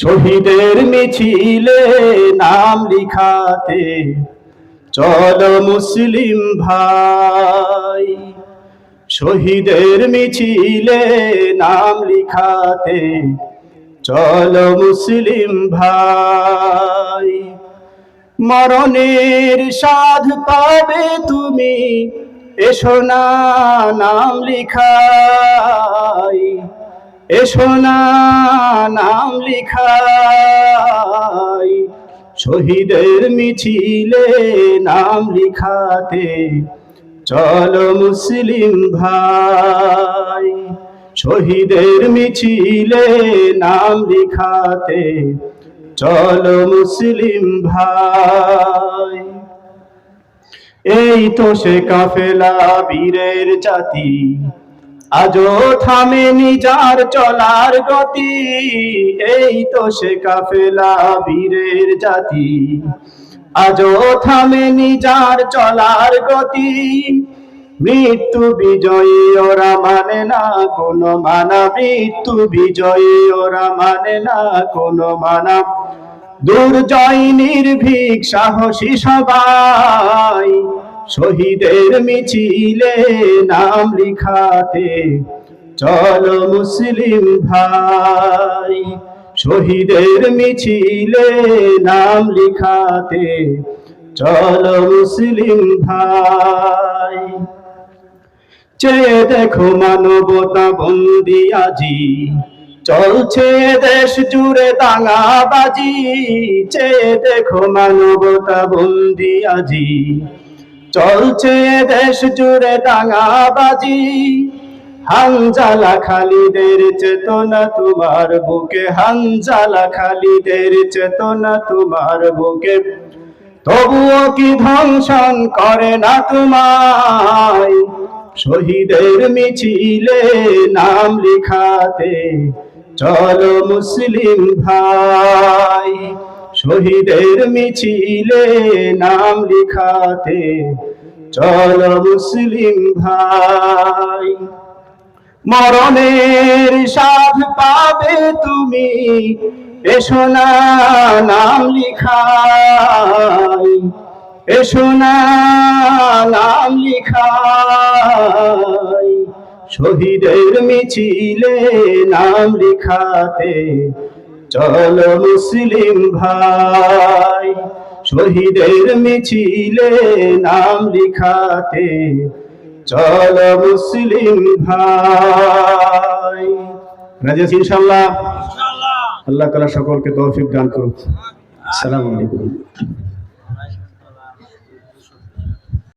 শহীদের মিছিলে নাম লিখাতে। চল মুসলিম ভাই, শহীদের মিছিলে নাম লিখাতে। চল মুসলিম ভাই, মরণের সাধ পাবে তুমি। এসো না নাম লিখাই, এসো না লিখাই শহীদের মিছিলে নাম লিখাতে। চলো মুসলিম ভাই, শহীদের মিছিলে নাম লিখাতে। চলো মুসলিম ভাই। এই তো সে কাফেলা বীরের জাতি। আজও থামেনি যার চলার গতি, এই তো সে কাফেলা বীরের জাতি। আজও থামেনি যার চলার গতি, মৃত্যু বিজয়ী ওরা মানে না, কোনো মানা মৃত্যু বিজয়ী ওরা মানে না, কোনো মানা। দুর্জয় নির্ভীক সাহসী সবাই শহীদের মিছিলে নাম লিখাতে, চলো মুসলিম ভাই। শহীদের মিছিলে নাম লিখাতে, চলো মুসলিম ভাই। চেয়ে দেখো মানবতা বন্দি আজি, চলছে দেশ জুড়ে দাঙ্গাবাজি চেয়ে দেখো মানবতা বন্দি আজি চলছে দেশ জুড়ে দাঙ্গাবাজি। হানজালা খালিদের চেতনা তোমার বুকে, হানজালা খালিদের চেতনা তোমার বুকে। তবুও কি ধ্বংসন করে না তোমায়? শহীদের মিছিলে নাম লিখাতে চলো মুসলিম ভাই। শহীদের মিছিলে নাম লিখাতে, চল মুসলিম ভাই। মরণের সাধ পাবে তুমি, এসো না নাম লিখাই, এসো না নাম লিখাই। শহীদের মিছিলে নাম লিখাতে চলো মুসলিম ভাই শহীদের মিছিলে নাম লিখাতে চল মুসলিম ভাই। রাজেশ ইনশাল্লাহ আল্লাহ তালা সকলকে তৌফিক দান করুক। আসসালামু আলাইকুম।